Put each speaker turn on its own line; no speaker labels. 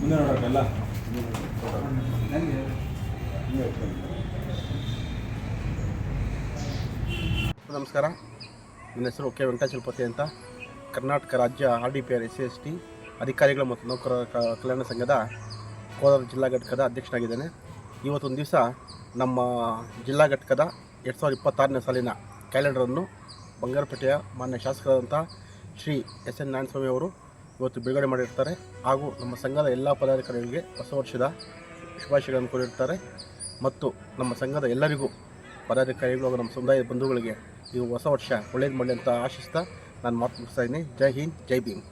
ಮುಂದೆ ನೋಡೋಕ್ಕಲ್ಲ
ನಮಸ್ಕಾರ. ನನ್ನ ಹೆಸರು ಕೆ. ವೆಂಕಟಾಚಲಪತಿ ಅಂತ. ಕರ್ನಾಟಕ ರಾಜ್ಯ R D P R S C S T ಅಧಿಕಾರಿಗಳು ಮತ್ತು ನೌಕರರ ಕಲ್ಯಾಣ ಸಂಘದ ಕೋಲಾರ ಜಿಲ್ಲಾ ಘಟಕದ ಅಧ್ಯಕ್ಷನಾಗಿದ್ದೇನೆ. ಇವತ್ತೊಂದು ದಿವಸ ನಮ್ಮ ಜಿಲ್ಲಾ ಘಟಕದ ಎರಡು ಸಾವಿರದ ಇಪ್ಪತ್ತಾರನೇ ಸಾಲಿನ ಕ್ಯಾಲೆಂಡರನ್ನು ಬಂಗಾರಪೇಟೆಯ ಮಾನ್ಯ ಶಾಸಕರಾದಂಥ ಶ್ರೀ ಎಸ್ ಎನ್ ನಾರಾಯಣಸ್ವಾಮಿ ಅವರು ಇವತ್ತು ಬಿಡುಗಡೆ ಮಾಡಿರ್ತಾರೆ. ಹಾಗೂ ನಮ್ಮ ಸಂಘದ ಎಲ್ಲ ಪದಾಧಿಕಾರಿಗಳಿಗೆ ಹೊಸ ವರ್ಷದ ಶುಭಾಶಯಗಳನ್ನು ಕೋರಿರ್ತಾರೆ. ಮತ್ತು ನಮ್ಮ ಸಂಘದ ಎಲ್ಲರಿಗೂ ಪದಾಧಿಕಾರಿಗಳು ಹಾಗೂ ನಮ್ಮ ಸಮುದಾಯದ ಬಂಧುಗಳಿಗೆ ಈ ಹೊಸ ವರ್ಷ ಒಳ್ಳೇದು ಮಾಡಲಿ ಅಂತ ಆಶಿಸ್ತಾ ನಾನು ಮಾತು ಮುಗಿಸ್ತಾ ಇದ್ದೀನಿ. ಜೈ ಹಿಂದ್, ಜೈ ಭೀಮ್.